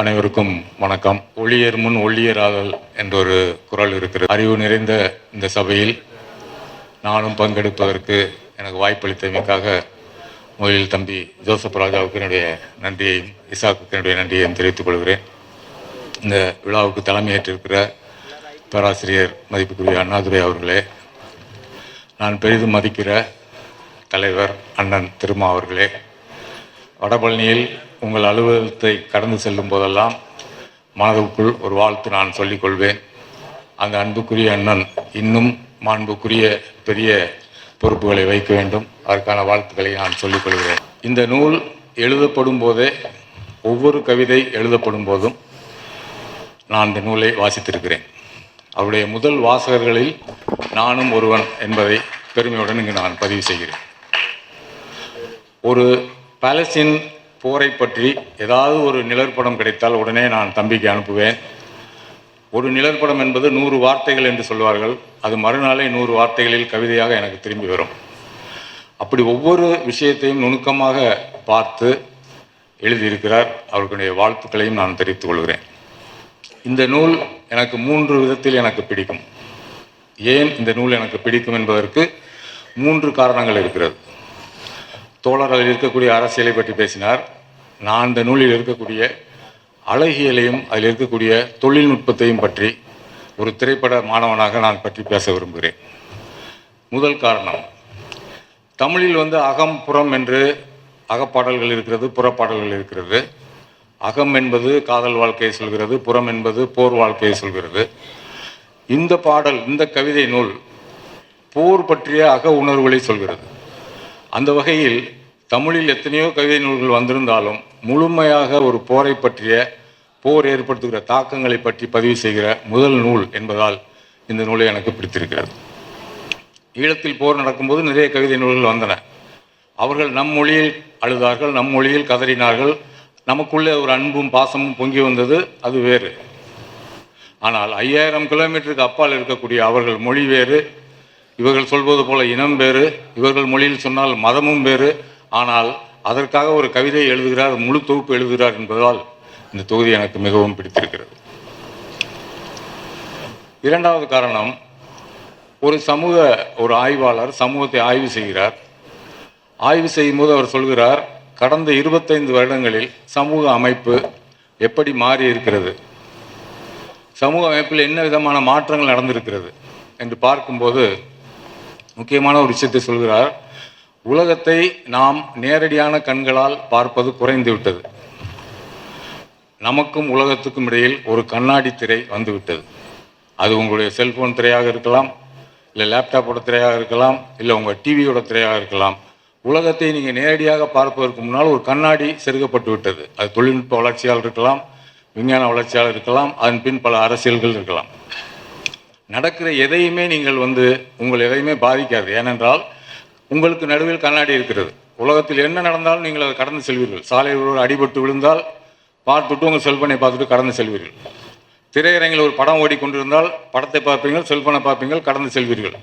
அனைவருக்கும் வணக்கம். ஒளியர் முன் ஒளியராதல் என்ற ஒரு குரல் இருக்கிறது. அறிவு நிறைந்த இந்த சபையில் நானும் பங்கெடுப்பதற்கு எனக்கு வாய்ப்பளித்தமைக்காக முதலில் தம்பி ஜோசப் ராஜாவுக்கு என்னுடைய நன்றியையும் இசாக்குக்கு என்னுடைய நன்றியையும் தெரிவித்துக் கொள்கிறேன். இந்த விழாவுக்கு தலைமையேற்றிருக்கிற பேராசிரியர் மதிப்புக்குரிய அண்ணாதுரை அவர்களே நான் பெரிதும் மதிக்கிற தலைவர் அண்ணன் திருமா அவர்களே வடபழனியில் உங்கள் அலுவலகத்தை கடந்து செல்லும் போதெல்லாம் மனதுக்குள் ஒரு வாழ்த்து நான் சொல்லிக் கொள்வேன். அந்த அன்புக்குரிய அண்ணன் இன்னும் மாண்புக்குரிய பெரிய பொறுப்புகளை வைக்க வேண்டும். அதற்கான வாழ்த்துக்களை நான் சொல்லிக் கொள்கிறேன். இந்த நூல் எழுதப்படும் போதே ஒவ்வொரு கவிதை எழுதப்படும் போதும் நான் இந்த நூலை வாசித்திருக்கிறேன். அவருடைய முதல் வாசகர்களில் நானும் ஒருவன் என்பதை பெருமையுடன் இங்கு நான் பதிவு செய்கிறேன். ஒரு பாலஸ்தீன் போரை பற்றி ஏதாவது ஒரு நிழற்படம் கிடைத்தால் உடனே நான் தம்பிக்கு அனுப்புவேன். ஒரு நிழற்படம் என்பது நூறு வார்த்தைகள் என்று சொல்வார்கள். அது மறுநாளே நூறு வார்த்தைகளில் கவிதையாக எனக்கு திரும்பி வரும். அப்படி ஒவ்வொரு விஷயத்தையும் நுணுக்கமாக பார்த்து எழுதியிருக்கிறார். அவர்களுடைய வாழ்த்துக்களையும் நான் தெரிவித்துக் கொள்கிறேன். இந்த நூல் எனக்கு மூன்று விதத்தில் எனக்கு பிடிக்கும். ஏன் இந்த நூல் எனக்கு பிடிக்கும் என்பதற்கு மூன்று காரணங்கள் இருக்கிறது. தோழர்கள் இருக்கக்கூடிய அரசியலை பற்றி பேசினார். நான் இந்த நூலில் இருக்கக்கூடிய அழகியலையும் அதில் இருக்கக்கூடிய தொழில்நுட்பத்தையும் பற்றி ஒரு திரைப்பட மாணவனாக நான் பற்றி பேச விரும்புகிறேன். முதல் காரணம் தமிழில் வந்து அகம் புறம் என்று அகப்பாடல்கள் இருக்கிறது புறப்பாடல்கள் இருக்கிறது. அகம் என்பது காதல் வாழ்க்கையை சொல்கிறது புறம் என்பது போர் வாழ்க்கையை சொல்கிறது. இந்த பாடல் இந்த கவிதை நூல் போர் பற்றிய அக உணர்வுகளை சொல்கிறது. அந்த வகையில் தமிழில் எத்தனையோ கவிதை நூல்கள் வந்திருந்தாலும் முழுமையாக ஒரு போரை பற்றிய போர் ஏற்படுத்துகிற தாக்கங்களை பற்றி பதிவு செய்கிற முதல் நூல் என்பதால் இந்த நூலை எனக்கு பிடித்திருக்கிறது. ஈழத்தில் போர் நடக்கும்போது நிறைய கவிதை நூல்கள் வந்தன. அவர்கள் நம் மொழியில் அழுதார்கள் நம் மொழியில் கதறினார்கள். நமக்குள்ளே ஒரு அன்பும் பாசமும் பொங்கி வந்தது அது வேறு. ஆனால் ஐயாயிரம் கிலோமீட்டருக்கு அப்பால் இருக்கக்கூடிய அவர்கள் மொழி வேறு இவர்கள் சொல்வது போல இனம் வேறு இவர்கள் மொழியில் சொன்னால் மதமும் வேறு. ஆனால் அதற்காக ஒரு கவிதை எழுதுகிறார் முழு தொகுப்பு எழுதுகிறார் என்பதால் இந்த தொகுதி எனக்கு மிகவும் பிடித்திருக்கிறது. இரண்டாவது காரணம் ஒரு சமூக ஒரு ஆய்வாளர் சமூகத்தை ஆய்வு செய்கிறார். ஆய்வு செய்யும் போது அவர் சொல்கிறார் கடந்த இருபத்தைந்து வருடங்களில் சமூக அமைப்பு எப்படி மாறி இருக்கிறது சமூக அமைப்பில் என்ன விதமான மாற்றங்கள் நடந்திருக்கிறது? என்று பார்க்கும்போது முக்கியமான ஒரு விஷயத்தை சொல்கிறார். உலகத்தை நாம் நேரடியான கண்களால் பார்ப்பது குறைந்து விட்டது. நமக்கும் உலகத்துக்கும் இடையில் ஒரு கண்ணாடி திரை வந்துவிட்டது அது உங்களுடைய செல்போன் திரையாக இருக்கலாம் இல்லை லேப்டாப்போட திரையாக இருக்கலாம் இல்லை உங்கள் டிவியோட திரையாக இருக்கலாம். உலகத்தை நீங்கள் நேரடியாக பார்ப்பதற்கு முன்னால் ஒரு கண்ணாடி செருகப்பட்டு விட்டது. அது தொழில்நுட்ப வளர்ச்சியால் இருக்கலாம் விஞ்ஞான வளர்ச்சியால் இருக்கலாம் அதன் பின் பல அரசியல்கள் இருக்கலாம். நடக்கிற எதையுமே நீங்கள் வந்து உங்கள் எதையுமே பாதிக்காது. ஏனென்றால் உங்களுக்கு நடுவில் கண்ணாடி இருக்கிறது. உலகத்தில் என்ன நடந்தாலும் நீங்கள் அதை கடந்து செல்வீர்கள். சாலையில் ஒரு அடிபட்டு விழுந்தால் பார்த்துட்டு உங்கள் செல்பனை பார்த்துட்டு கடந்து செல்வீர்கள். திரையரங்கில் ஒரு படம் ஓடிக்கொண்டிருந்தால் படத்தை பார்ப்பீங்கள் செல்பனை பார்ப்பீங்கள் கடந்து செல்வீர்கள்.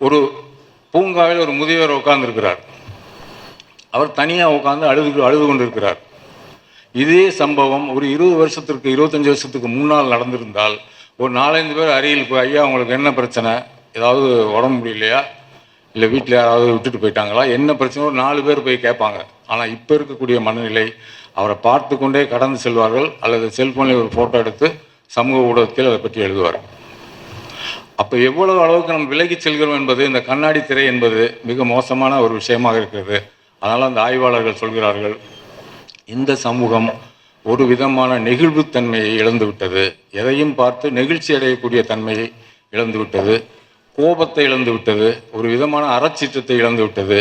ஒரு பூங்காவில் ஒரு முதியவர் உட்கார்ந்துருக்கிறார். அவர் தனியாக உட்கார்ந்து அழுது அழுது கொண்டிருக்கிறார். இதே சம்பவம் ஒரு இருபது வருஷத்திற்கு இருபத்தஞ்சி வருஷத்துக்கு முன்னால் நடந்திருந்தால் ஒரு நாலஞ்சு பேர் அருகில் போய் ஐயா உங்களுக்கு என்ன பிரச்சனை? ஏதாவது உடம்பு முடியலையா? இல்லை வீட்டில் யாராவது விட்டுட்டு போயிட்டாங்களா? என்ன பிரச்சனை? ஒரு நாலு பேர் போய் கேட்பாங்க. ஆனால் இப்போ இருக்கக்கூடிய மனநிலை அவரை பார்த்து கொண்டே கடந்து செல்வார்கள் அல்லது செல்ஃபோனில் ஒரு ஃபோட்டோ எடுத்து சமூக ஊடகத்தில் அதை பற்றி எழுதுவார் அப்போ எவ்வளவு அளவுக்கு நம்ம விலகி செல்கிறோம் என்பது இந்த கண்ணாடி திரை என்பது மிக மோசமான ஒரு விஷயமாக இருக்கிறது. அதனால் அந்த ஆய்வாளர்கள் சொல்கிறார்கள் இந்த சமூகம் ஒரு விதமான நெகிழ்வுத்தன்மையை இழந்துவிட்டது. எதையும் பார்த்து நெகிழ்ச்சி அடையக்கூடிய தன்மையை இழந்துவிட்டது. கோபத்தை இழந்துவிட்டது. ஒரு விதமான அறச்சீற்றத்தை இழந்துவிட்டது.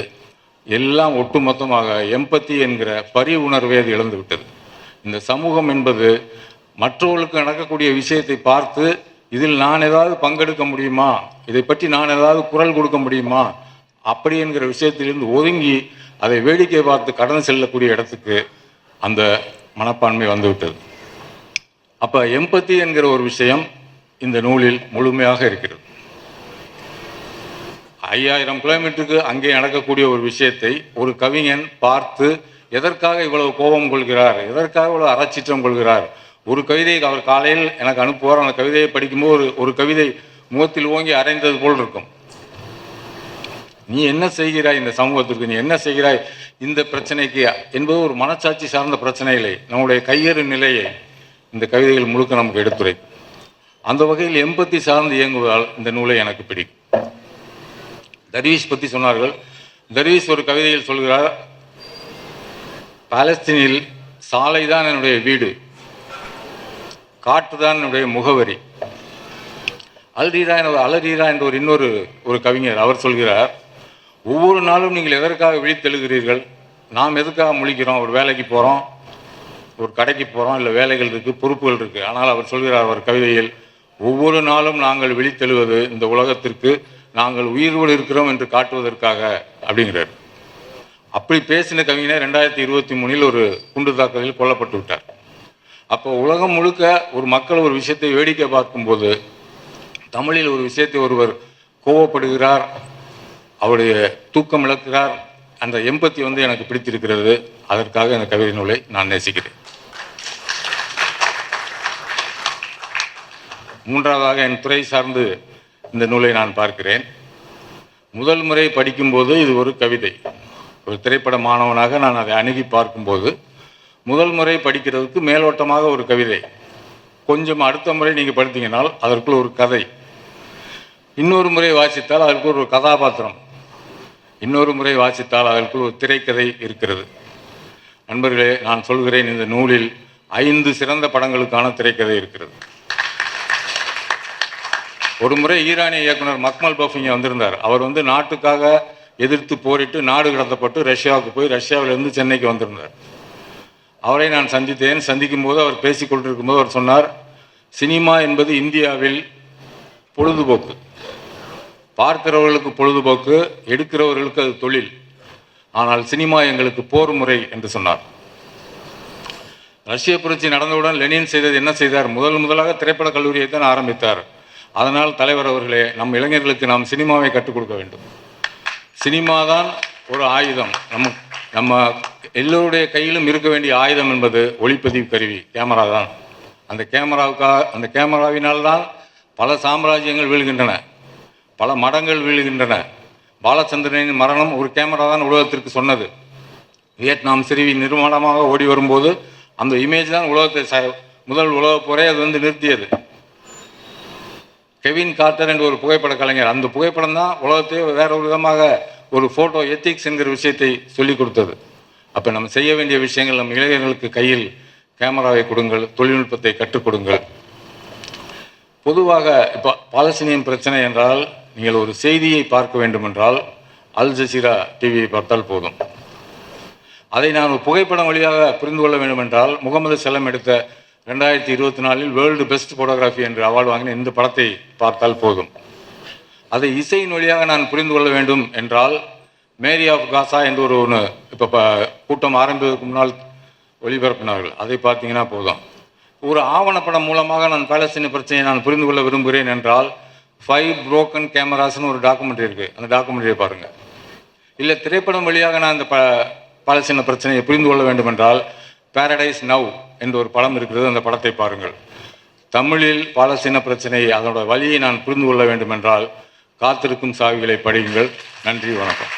எல்லாம் ஒட்டுமொத்தமாக எம்பத்தி என்கிற பரி உணர்வை அது இழந்து விட்டது இந்த சமூகம் என்பது மற்றவர்களுக்கு நடக்கக்கூடிய விஷயத்தை பார்த்து இதில் நான் ஏதாவது பங்கெடுக்க முடியுமா? இதை பற்றி நான் ஏதாவது குரல் கொடுக்க முடியுமா? அப்படி என்கிற விஷயத்திலிருந்து ஒதுங்கி அதை வேடிக்கை பார்த்து கடந்து செல்லக்கூடிய இடத்துக்கு அந்த மனப்பான்மை வந்துவிட்டது. அப்போ எம்பத்தி என்கிற ஒரு விஷயம் இந்த நூலில் முழுமையாக இருக்கிறது. ஐயாயிரம் கிலோமீட்டருக்கு அங்கே நடக்கக்கூடிய ஒரு விஷயத்தை ஒரு கவிஞன் பார்த்து எதற்காக இவ்வளவு கோபம் கொள்கிறார் எதற்காக இவ்வளவு அறச்சீற்றம் கொள்கிறார்? ஒரு கவிதை அவர் காலையில் எனக்கு அனுப்புவார் அந்த கவிதையை படிக்கும்போது ஒரு ஒரு கவிதை முகத்தில் ஓங்கி அரைந்தது போல் இருக்கும். நீ என்ன செய்கிறாய் இந்த சமூகத்திற்கு? நீ என்ன செய்கிறாய் இந்த பிரச்சனைக்கு? என்பது ஒரு மனச்சாட்சி சார்ந்த பிரச்சனை இல்லை நம்முடைய கையறு நிலையை இந்த கவிதைகள் முழுக்க நமக்கு எடுத்துரை அந்த வகையில் எம்பத்தி சார்ந்து இயங்குவதால் இந்த நூலை எனக்கு பிடிக்கும். தர்வீஷ் பற்றி சொன்னார்கள். தர்வீஷ் ஒரு கவிதையில் சொல்கிறார் பாலஸ்தீனில் சாலை தான் என்னுடைய வீடு காற்று தான் என்னுடைய முகவரி. அல்ரீரா என்ற அலரீரா என்ற ஒரு இன்னொரு ஒரு கவிஞர் அவர் சொல்கிறார் ஒவ்வொரு நாளும் நீங்கள் எதற்காக விழித்தெழுகிறீர்கள் நாம் எதுக்காக முழிக்கிறோம்? ஒரு வேலைக்கு போகிறோம் ஒரு கடைக்கு போகிறோம் இல்லை வேலைகள் இருக்குது பொறுப்புகள் இருக்குது ஆனால் அவர் சொல்கிறார் அவர் கவிதையில் ஒவ்வொரு நாளும் நாங்கள் விழித்தெழுவது இந்த உலகத்திற்கு நாங்கள் உயிரோடு இருக்கிறோம் என்று காட்டுவதற்காக அப்படிங்கிறார். அப்படி பேசின கவிஞர் ரெண்டாயிரத்தி இருபத்தி மூணில் ஒரு குண்டு தாக்குதலில் கொல்லப்பட்டு விட்டார். அப்போ உலகம் முழுக்க ஒரு மக்கள் ஒரு விஷயத்தை வேடிக்கை பார்க்கும்போது தமிழில் ஒரு விஷயத்தை ஒருவர் கோவப்படுகிறார் அவருடைய தூக்கம் இழக்கிறார் அந்த எம்பத்தி வந்து எனக்கு பிடித்திருக்கிறது. அதற்காக இந்த கவிதை நூலை நான் நேசிக்கிறேன். மூன்றாவதாக என் துறை சார்ந்து இந்த நூலை நான் பார்க்கிறேன். முதல் முறை படிக்கும்போது இது ஒரு கவிதை. ஒரு திரைப்பட மாணவனாக நான் அதை அணுகி பார்க்கும்போது முதல் முறை படிக்கிறதுக்கு மேலோட்டமாக ஒரு கவிதை. கொஞ்சம் அடுத்த முறை நீங்கள் படித்தீங்கன்னால் அதற்குள் ஒரு கதை. இன்னொரு முறை வாசித்தால் அதற்கு ஒரு கதாபாத்திரம். இன்னொரு முறை வாசித்தால் அதற்குள் ஒரு திரைக்கதை இருக்கிறது. நண்பர்களே நான் சொல்கிறேன் இந்த நூலில் ஐந்து சிறந்த படங்களுக்கான திரைக்கதை இருக்கிறது. ஒரு முறை ஈரானிய இயக்குனர் மக்மல் பஃபிங்க வந்திருந்தார். அவர் வந்து நாட்டுக்காக எதிர்த்து போரிட்டு நாடு கடத்தப்பட்டு ரஷ்யாவுக்கு போய் ரஷ்யாவிலிருந்து சென்னைக்கு வந்திருந்தார். அவரை நான் சந்தித்தேன். சந்திக்கும் போது அவர் பேசிக்கொண்டிருக்கும் போது அவர் சொன்னார் சினிமா என்பது இந்தியாவில் பொழுதுபோக்கு. பார்க்கிறவர்களுக்கு பொழுதுபோக்கு எடுக்கிறவர்களுக்கு அது தொழில். ஆனால் சினிமா எங்களுக்கு போர் முறை என்று சொன்னார். ரஷ்ய புரட்சி நடந்தவுடன் லெனின் செய்தது என்ன செய்தார்? முதல் முதலாக திரைப்படக் கல்லூரியை தான் ஆரம்பித்தார். அதனால் தலைவர் அவர்களே நம் இளைஞர்களுக்கு நாம் சினிமாவை கற்றுக் கொடுக்க வேண்டும். சினிமா தான் ஒரு ஆயுதம். நம்ம நம்ம எல்லோருடைய கையிலும் இருக்க வேண்டிய ஆயுதம் என்பது ஒளிப்பதிவு கருவி கேமரா தான். அந்த கேமராவுக்காக அந்த கேமராவினால் தான் பல சாம்ராஜ்யங்கள் வீழ்கின்றன. பல மடங்கள் விழுகின்றன. பாலச்சந்திரனின் மரணம் ஒரு கேமரா தான் உலகத்திற்கு சொன்னது. வியட்நாம் சிறுவி நிர்மாணமாக ஓடி வரும்போது அந்த இமேஜ் தான் உலகத்தை ச- முதல் உலகப் போரே அது வந்து நிறுத்தியது. கெவின் கார்டர் என்ற ஒரு புகைப்பட கலைஞர் அந்த புகைப்படம் தான் உலகத்தையே வேற ஒரு விதமாக ஒரு ஃபோட்டோ எத்திக்ஸ் என்கிற விஷயத்தை சொல்லிக் கொடுத்தது. அப்போ நம்ம செய்ய வேண்டிய விஷயங்கள் நம்ம இளைஞர்களுக்கு கையில் கேமராவை கொடுங்கள் தொழில்நுட்பத்தை கற்றுக் கொடுங்கள். பொதுவாக இப்போ பாலஸ்தீனியம் பிரச்சனை என்றால் நீங்கள் ஒரு செய்தியை பார்க்க வேண்டுமென்றால் அல் ஜசீரா டிவியை பார்த்தால் போதும். அதை நான் ஒரு புகைப்படம் வழியாக புரிந்து கொள்ள வேண்டும் என்றால் முகமது செல்லம் எடுத்த ரெண்டாயிரத்தி இருபத்தி நாலில் வேர்ல்டு பெஸ்ட் ஃபோட்டோகிராஃபி என்று அவார்டு வாங்கின இந்த படத்தை பார்த்தால் போதும். அதை இசையின் வழியாக நான் புரிந்து கொள்ள வேண்டும் என்றால் மேரி ஆஃப் காசா என்று ஒரு ஒன்று இப்போ ப கூட்டம் ஆரம்பிப்பதற்கு முன்னால் ஒளிபரப்பினார்கள். அதை பார்த்தீங்கன்னா போதும். ஒரு ஆவணப்படம் மூலமாக நான் பாலஸ்தீன பிரச்சனையை நான் புரிந்து கொள்ள விரும்புகிறேன் என்றால் ஃபைவ் புரோக்கன் கேமராஸ்னு ஒரு டாக்குமெண்ட்ரி இருக்குது அந்த டாக்குமெண்ட்ரியை பாருங்கள் இல்லை திரைப்படம் வழியாக நான் இந்த ப பாலஸ்தீன பிரச்சனையை புரிந்து கொள்ள வேண்டுமென்றால் பேரடைஸ் நவ் என்ற ஒரு படம் இருக்கிறது. அந்த படத்தை பாருங்கள். தமிழில் பாலஸ்தீன பிரச்சனையை அதனோட வழியை நான் புரிந்து கொள்ள வேண்டுமென்றால் காத்திருக்கும் சாவிகளை படியுங்கள். நன்றி வணக்கம்.